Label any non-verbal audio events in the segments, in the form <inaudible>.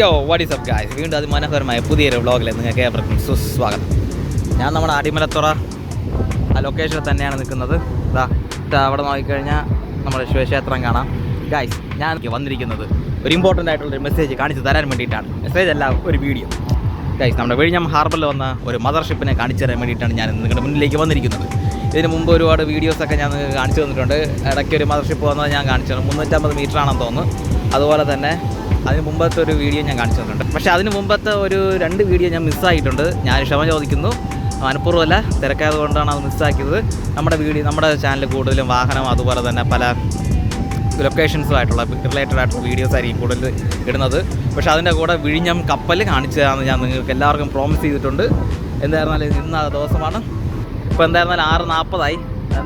യോ what up guys വീണ്ടും അതിമനോഹരമായ പുതിയൊരു വ്ളോഗിൽ നിങ്ങൾക്ക് ഏവർക്കും സുസ്വാഗതം. ഞാൻ നമ്മുടെ അടിമലത്തുറ ആ ലൊക്കേഷനിൽ തന്നെയാണ് നിൽക്കുന്നത്. ഇതാ അവിടെ നോക്കിക്കഴിഞ്ഞാൽ നമ്മുടെ ശിവക്ഷേത്രം കാണാം. ഗായ്സ് ഞാൻ വന്നിരിക്കുന്നത് ഒരു ഇമ്പോർട്ടന്റ് ആയിട്ടുള്ളൊരു മെസ്സേജ് കാണിച്ചു തരാൻ വേണ്ടിയിട്ടാണ്. മെസ്സേജ് അല്ല ഒരു വീഡിയോ ഗൈസ് നമ്മുടെ വിഴിഞ്ഞം ഹാർബറിൽ വന്ന ഒരു മദർഷിപ്പിനെ കാണിച്ചു തരാൻ വേണ്ടിയിട്ടാണ് ഞാൻ നിങ്ങളുടെ മുന്നിലേക്ക് വന്നിരിക്കുന്നത്. ഇതിന് മുമ്പ് ഒരുപാട് വീഡിയോസൊക്കെ ഞാൻ കാണിച്ചു തന്നിട്ടുണ്ട്. ഇടയ്ക്ക് ഒരു മദർഷിപ്പ് വന്നത് ഞാൻ കാണിച്ചു തന്നു മുന്നൂറ്റമ്പത് മീറ്റർ ആണെന്ന് തോന്നുന്നു. അതുപോലെ തന്നെ അതിന് മുമ്പത്തെ ഒരു വീഡിയോ ഞാൻ കാണിച്ചു തന്നിട്ടുണ്ട്. പക്ഷേ അതിന് മുമ്പത്തെ ഒരു രണ്ട് വീഡിയോ ഞാൻ മിസ്സായിട്ടുണ്ട് ഞാൻ ക്ഷമ ചോദിക്കുന്നു. മനഃപൂർവമല്ല തിരക്കായത് കൊണ്ടാണ് അത് മിസ്സാക്കിയത് നമ്മുടെ വീഡിയോ നമ്മുടെ ചാനൽ കൂടുതലും വാഹനം അതുപോലെ തന്നെ പല ലൊക്കേഷൻസുമായിട്ടുള്ള റിലേറ്റഡ് ആയിട്ടുള്ള വീഡിയോസ് ആയിരിക്കും കൂടുതൽ ഇടുന്നത്. പക്ഷേ അതിന്റെ കൂടെ വിഴിഞ്ഞം കപ്പൽ കാണിച്ചു തരാമെന്ന് ഞാൻ നിങ്ങൾക്ക് എല്ലാവർക്കും പ്രോമിസ് ചെയ്തിട്ടുണ്ട്. എന്തായിരുന്നാലും ഇന്ന് ദിവസമാണ്. ഇപ്പോൾ എന്തായിരുന്നാലും ആറ് നാൽപ്പതായി.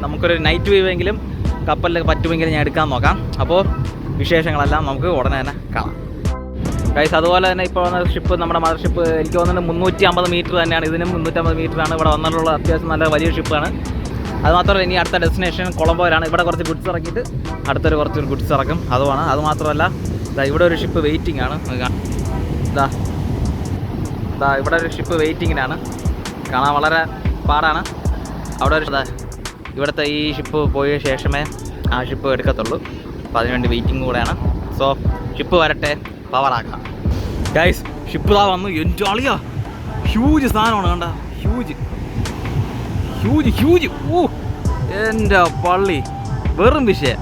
നമുക്കൊരു നൈറ്റ് വ്യൂ എങ്കിലും കപ്പലിൽ ഞാൻ എടുക്കാൻ നോക്കാം. അപ്പോൾ വിശേഷങ്ങളെല്ലാം നമുക്ക് ഉടനെ തന്നെ കാണാം. ഗൈസ് അതുപോലെ തന്നെ ഇപ്പോൾ വന്ന ഷിപ്പ് നമ്മുടെ മദർ ഷിപ്പ് എനിക്ക് തോന്നുന്നത് മുന്നൂറ്റി അമ്പത് മീറ്റർ തന്നെയാണ്. ഇതിനും മുന്നൂറ്റമ്പത് മീറ്ററാണ് ഇവിടെ വന്നിട്ടുള്ള അത്യാവശ്യം നല്ല വലിയ ഷിപ്പാണ് അതുമാത്രമല്ല ഇനി അടുത്ത ഡെസ്റ്റിനേഷൻ കൊളംബോയിലാണ്. ഇവിടെ കുറച്ച് ഗുഡ്സ് ഇറക്കിയിട്ട് അടുത്തൊരു കുറച്ച് ഗുഡ്സ് ഇറക്കും. അതുമാണ്. അത് മാത്രമല്ല ഇതാ ഇവിടെ ഒരു ഷിപ്പ് വെയിറ്റിംഗ് ആണ്. ഇത് ഇതാ ഇവിടെ ഒരു ഷിപ്പ് വെയിറ്റിങ്ങിനാണ് കാണാൻ വളരെ പാടാണ്. അവിടെ ഒരു ഇവിടുത്തെ ഈ ഷിപ്പ് പോയ ശേഷമേ ആ ഷിപ്പ് എടുക്കത്തുള്ളൂ. അപ്പോൾ അതിനുവേണ്ടി വെയിറ്റിംഗ് കൂടെയാണ്. സോ ഷിപ്പ് വരട്ടെ. പവറാക്കാം ഗൈസ് ഷിപ്പ് ഇതാ വന്നു എന്റെ അളിയാ ഹ്യൂജ് സാധനമാണ് കണ്ട? ഹ്യൂജ് ഹ്യൂജ് ഹ്യൂജ് ഓ എന്റെ പള്ളി. വെറും വിഷയം.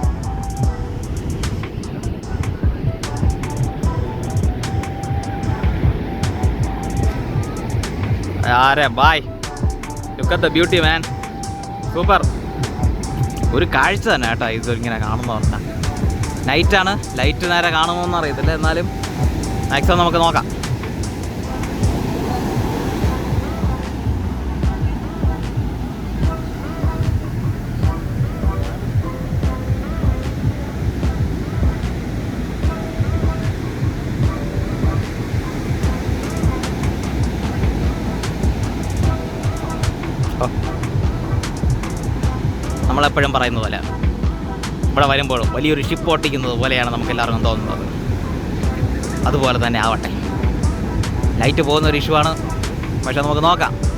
ആരെ? Bye look the beauty man super ഒരു കാഴ്ച തന്നെ കേട്ടോ ഇത് ഇങ്ങനെ കാണുന്ന പറഞ്ഞാൽ നൈറ്റാണ് ലൈറ്റ് നേരെ കാണുമോയെന്ന് അറിയത്തില്ല. എന്നാലും മാക്സിമം നമുക്ക് നോക്കാം. നമ്മളെപ്പോഴും പറയുന്ന പോലെ. ഇവിടെ വരുമ്പോഴും വലിയൊരു ഷിപ്പ് ഓട്ടിക്കുന്നത് പോലെയാണ് നമുക്ക് എല്ലാവർക്കും തോന്നുന്നത്. അതുപോലെ തന്നെ ആവട്ടെ. ലൈറ്റ് പോകുന്ന ഒരു ഇഷ്യൂ ആണ്. പക്ഷെ നമുക്ക് നോക്കാം.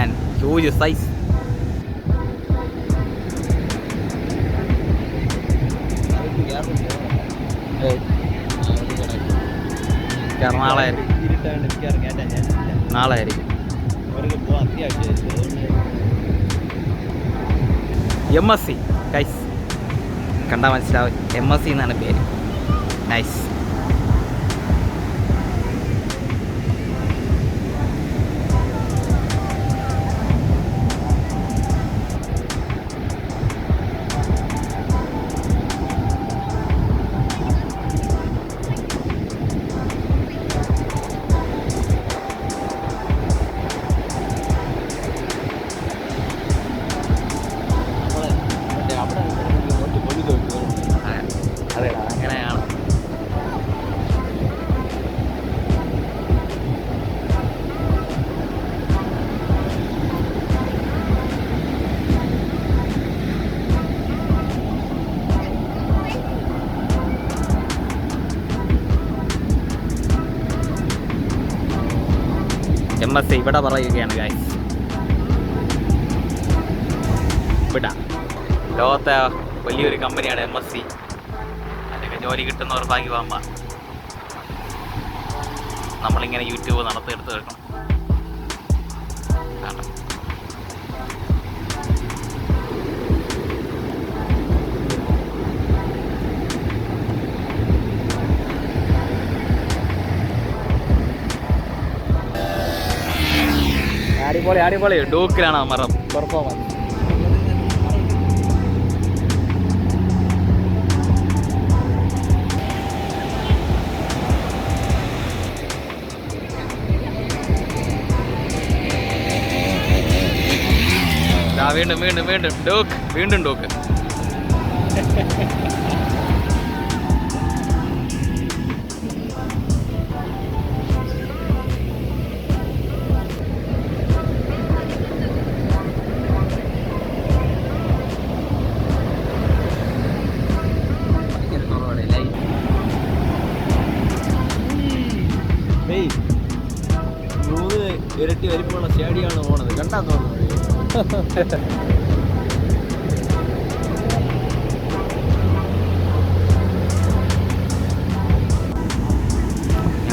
മാൻ ഹ്യൂജ് സൈസ് നാളെ നാളെ ആയിരിക്കും എം എസ് സി ഗൈസ് കണ്ടാൽ മനസ്സിലാവും. എം എസ് സി എന്നാണ് പേര്. നൈസ് എസ് ഇവിടെ പറയുകയാണ് ഗായ്സ് ഇവിടെ ലോകത്തെ വലിയൊരു കമ്പനിയാണ് എം എസ് സി അതിനൊക്കെ ജോലി കിട്ടുന്നവർ ഭാഗ്യവാമ്പ നമ്മളിങ്ങനെ യൂട്യൂബ് നടത്തിയെടുത്ത് വെക്കണം കാണാം. അടിപൊളി അടിപൊളി. ഡൂക്കിലാണ് മരം പെർഫോമൻസ് വീണ്ടും വീണ്ടും വീണ്ടും. ഡോക്ക് വീണ്ടും ഡോക്ക്. <laughs> കണ്ടാ തോന്നുന്നത്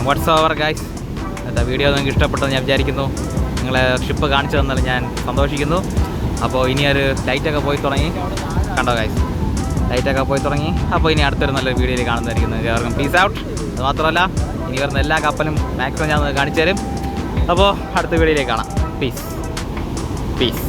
വാട്സ് ഓവർ ഗൈസ് എന്താ വീഡിയോ നിങ്ങൾക്ക് ഇഷ്ടപ്പെട്ടെന്ന് ഞാൻ വിചാരിക്കുന്നു. നിങ്ങളെ ഷിപ്പ് കാണിച്ചു തന്നാൽ ഞാൻ സന്തോഷിക്കുന്നു. അപ്പോൾ ഇനി ഒരു ലൈറ്റൊക്കെ പോയി തുടങ്ങി. കണ്ടോ ഗൈസ് ലൈറ്റൊക്കെ പോയി തുടങ്ങി. അപ്പോൾ ഇനി അടുത്തൊരു നല്ലൊരു വീഡിയോയിൽ കാണുന്നതായിരിക്കും എല്ലാവർക്കും. പീസ് ഔട്ട് അത് മാത്രമല്ല ഇനി വരുന്ന എല്ലാ കപ്പലും മാക്സിമം ഞാൻ കാണിച്ചു തരും അപ്പോൾ അടുത്ത വീഡിയോയിലേക്ക് കാണാം. Piece piece